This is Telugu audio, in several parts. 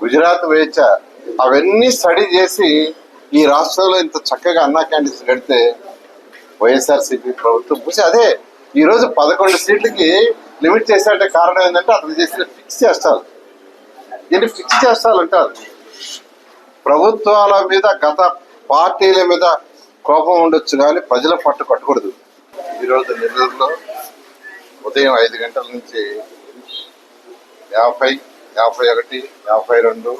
గుజరాత్ వేచ అవన్నీ స్టడీ చేసి ఈ రాష్ట్రంలో ఇంత చక్కగా అన్నా క్యాంటీన్స్ కడితే వైఎస్ఆర్సీపీ ప్రభుత్వం. చూసి అదే ఈరోజు పదకొండు సీట్లకి లిమిట్ చేసే కారణం ఏంటంటే అతను చేసిన ఫిక్స్ చేస్తారు. దీన్ని ఫిక్స్ చేస్తారంటారు? ప్రభుత్వాల మీద గత పార్టీల మీద కోపం ఉండొచ్చు కానీ ప్రజల పట్టు కట్టకూడదు. ఈరోజు నెల్లూరులో ఉదయం ఐదు గంటల నుంచి యాభై యాభై ఒకటి యాభై రెండు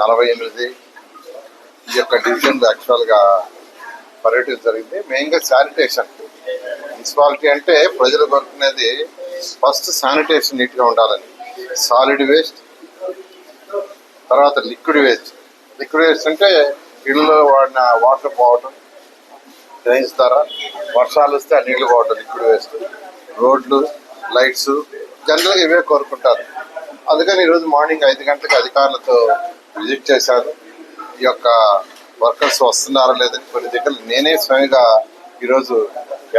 నలభై ఎనిమిది ఈ యొక్క డివిజన్ యాక్చువల్గా పర్యటన జరిగింది. మెయిన్గా శానిటేషన్ మున్సిపాలిటీ అంటే ప్రజలు కోరుకునేది ఫస్ట్ శానిటేషన్ నీట్గా ఉండాలని. సాలిడ్ వేస్ట్ తర్వాత లిక్విడ్ వేస్ట్ లిక్విడ్ వేస్ట్ అంటే ఇళ్ళలో వాడిన వాటర్ పోవటం డ్రైన్స్ ద్వారా వర్షాలు వస్తే ఆ నీళ్ళు పోవటం లిక్విడ్ వేస్ట్ రోడ్లు లైట్స్ జనరల్గా ఇవే కోరుకుంటారు. అందుకని ఈరోజు మార్నింగ్ ఐదు గంటలకు అధికారులతో విజిట్ చేశాను ఈ యొక్క వర్కర్స్ వస్తున్నారా లేదని కొన్ని దగ్గర నేనే స్వయంగా ఈరోజు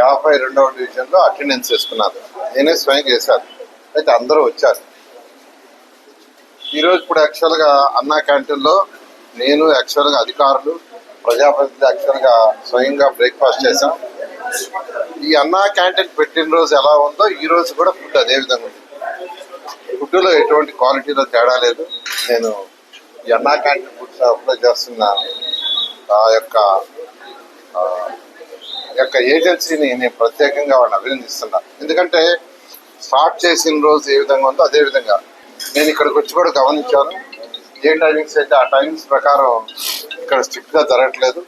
యాభై రెండవ డివిజన్లో అటెండెన్స్ చేసుకున్నాను నేనే స్వయంగా చేశాను అయితే అందరూ వచ్చారు. ఈరోజు ఇప్పుడు యాక్చువల్గా అన్నా క్యాంటీన్లో నేను యాక్చువల్గా అధికారులు ప్రజాప్రతినిధి యాక్చువల్గా స్వయంగా బ్రేక్ఫాస్ట్ చేశాం. ఈ అన్నా క్యాంటీన్ పెట్టిన రోజు ఎలా ఉందో ఈ రోజు కూడా ఫుడ్ అదే విధంగా ఉంది. ఫుడ్లో ఎటువంటి క్వాలిటీలో తేడా లేదు. నేను ఈ అన్నా క్యాంటీన్ ఫుడ్ అప్లై చేస్తున్న ఆ యొక్క యొక్క ఏజెన్సీని నేను ప్రత్యేకంగా వాళ్ళని అభినందిస్తున్నా. ఎందుకంటే స్టార్ట్ చేసిన రోజు ఏ విధంగా ఉందో అదే విధంగా. నేను ఇక్కడికి వచ్చి కూడా గమనించాను. ఏ టైమింగ్స్ అయితే ఆ టైమింగ్స్ ప్రకారం ఇక్కడ స్ట్రిక్ట్గా జరగట్లేదు.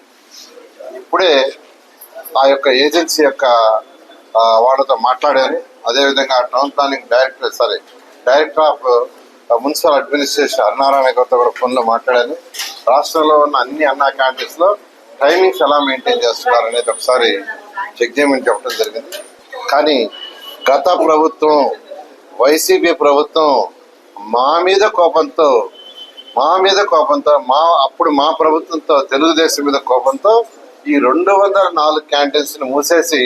ఇప్పుడే ఆ యొక్క ఏజెన్సీ యొక్క వాళ్ళతో మాట్లాడాను అదేవిధంగా town planning director sorry director of municipal administration అన్నారాయణ గారితో కూడా ఫోన్లో మాట్లాడాను రాష్ట్రంలో ఉన్న అన్ని అన్నా క్యాంటీన్స్ టైమింగ్స్ ఎలా మెయింటైన్ చేస్తున్నారు అనేది ఒకసారి చెక్ చేయమని చెప్పడం జరిగింది. కానీ గత ప్రభుత్వం వైసీపీ ప్రభుత్వం మా మీద కోపంతో మా మీద కోపంతో మా అప్పుడు మా ప్రభుత్వంతో తెలుగుదేశం మీద కోపంతో ఈ రెండు వందల నాలుగు క్యాంటీన్స్ని మూసేసి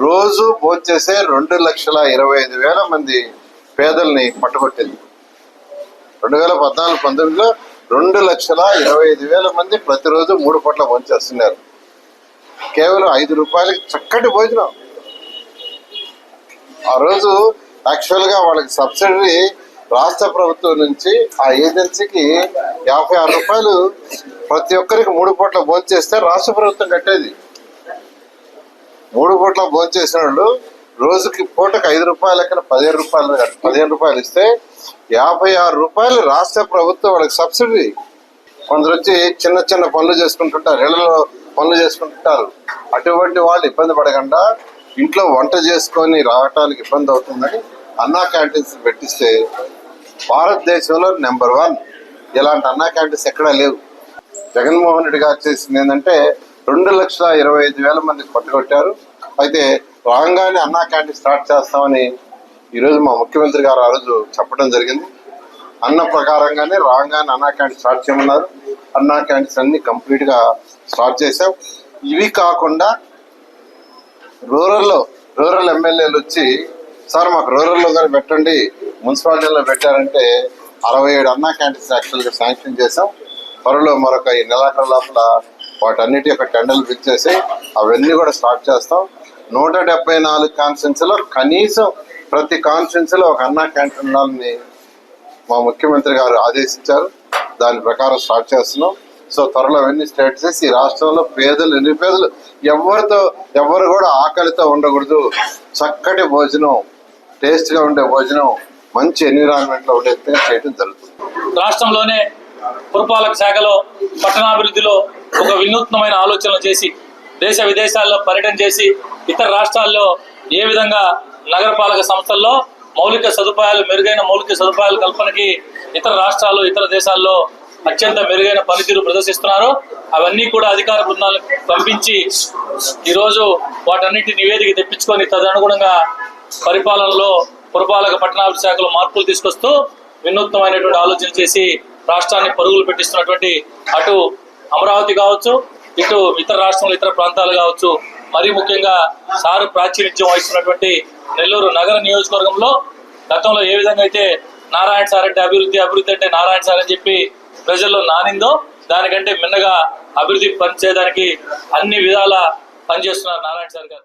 రోజు భోంచేసే రెండు లక్షల ఇరవై ఐదు వేల మంది పేదల్ని పట్టుబట్టింది రెండు వేల పద్నాలుగు పంతొమ్మిదిలో రెండు లక్షల ఇరవై ఐదు వేల మంది ప్రతిరోజు మూడు పూట్ల భోంచేస్తున్నారు కేవలం ఐదు రూపాయలకి చక్కటి భోజనం. ఆ రోజు యాక్చువల్గా వాళ్ళకి సబ్సిడీ రాష్ట్ర ప్రభుత్వం నుంచి ఆ ఏజెన్సీకి యాభై ఆరు రూపాయలు ప్రతి ఒక్కరికి మూడు పూట్ల భోంచేస్తే రాష్ట్ర ప్రభుత్వం కట్టేది. మూడు పూట్ల భోంచేసిన వాళ్ళు రోజుకి పూటకు ఐదు రూపాయల లెక్కన పదిహేను రూపాయలు పదిహేను రూపాయలు ఇస్తే యాభై ఆరు రూపాయలు రాష్ట్ర ప్రభుత్వం వాళ్ళకి సబ్సిడీ. కొందరు వచ్చి చిన్న చిన్న పనులు చేసుకుంటుంటారు ఇళ్ళలో పనులు చేసుకుంటుంటారు. అటువంటి వాళ్ళు ఇబ్బంది పడకుండా ఇంట్లో వంట చేసుకొని రావటానికి ఇబ్బంది అవుతుందని అన్నా క్యాంటీన్స్ పెట్టిస్తే భారతదేశంలో నెంబర్ వన్. ఇలాంటి అన్నా క్యాంటీన్స్ ఎక్కడా లేవు. జగన్మోహన్ రెడ్డి గారు చేసింది ఏంటంటే రెండు లక్షల ఇరవై ఐదు వేల మంది పట్టుకొట్టారు. అయితే రాగానే అన్నా క్యాంటీన్ స్టార్ట్ చేస్తామని ఈరోజు మా ముఖ్యమంత్రి గారు ఆ రోజు చెప్పడం జరిగింది. అన్న ప్రకారంగానే రాగానే అన్నా క్యాంటీన్ స్టార్ట్ చేయమన్నారు. అన్నా క్యాంటీన్స్ అన్ని కంప్లీట్గా స్టార్ట్ చేసాం ఇవి కాకుండా రూరల్లో రూరల్ ఎమ్మెల్యేలు వచ్చి సార్ మాకు రూరల్లో కానీ పెట్టండి. మున్సిపాలిటీలో పెట్టారంటే అరవై ఏడు అన్నా క్యాంటీన్స్ యాక్చువల్గా శాంక్షన్ చేసాం త్వరలో మరొక ఈ నెలాఖరు లోపల వాటన్నిటి యొక్క టెండర్లు ఫిక్స్ చేసి అవన్నీ కూడా స్టార్ట్ చేస్తాం. నూట డెబ్బై నాలుగు కాన్స్టిట్యూన్సీలో కనీసం ప్రతి కాన్స్టిట్యూన్సీలో ఒక అన్నా క్యాంటీన్ ఉండాలని మా ముఖ్యమంత్రి గారు ఆదేశించారు. దాని ప్రకారం స్టార్ట్ చేస్తున్నాం. సో త్వరలో అవన్నీ స్టార్ట్ చేసి ఈ రాష్ట్రంలో పేదలు నిరుపేదలు ఎవరితో ఎవరు కూడా ఆకలితో ఉండకూడదు. చక్కటి భోజనం టేస్ట్గా ఉండే భోజనం మంచి ఎన్విరాన్మెంట్లో ఉండే చేయడం జరుగుతుంది. రాష్ట్రంలోనే పురపాలక శాఖలో పట్టణాభివృద్ధిలో ఒక వినూత్నమైన ఆలోచనలు చేసి దేశ విదేశాల్లో పర్యటన చేసి ఇతర రాష్ట్రాల్లో ఏ విధంగా నగరపాలక సంస్థల్లో మౌలిక సదుపాయాలు మెరుగైన మౌలిక సదుపాయాల కల్పనకి ఇతర రాష్ట్రాలు ఇతర దేశాల్లో అత్యంత మెరుగైన పనితీరు ప్రదర్శిస్తున్నారు అవన్నీ కూడా అధికార బృందాలకు పంపించి ఈరోజు వాటన్నిటి నివేదిక తెప్పించుకొని తదనుగుణంగా పరిపాలనలో పురపాలక పట్టణాభివృద్ధి శాఖలో మార్పులు తీసుకొస్తూ వినూత్నమైనటువంటి ఆలోచన చేసి రాష్ట్రాన్ని పరుగులు పెట్టిస్తున్నటువంటి అటు అమరావతి కావచ్చు ఇటు ఇతర రాష్ట్రంలో ఇతర ప్రాంతాలు కావచ్చు మరీ ముఖ్యంగా సారు ప్రాచుర్యం వహిస్తున్నటువంటి నెల్లూరు నగర నియోజకవర్గంలో గతంలో ఏ విధంగా అయితే నారాయణ సార్ అంటే అభివృద్ధి అభివృద్ధి అంటే నారాయణ సార్ అని చెప్పి ప్రజల్లో నానిందో దానికంటే మిన్నగా అభివృద్ధి పనిచేయడానికి అన్ని విధాల పనిచేస్తున్నారు నారాయణ సార్ గారు.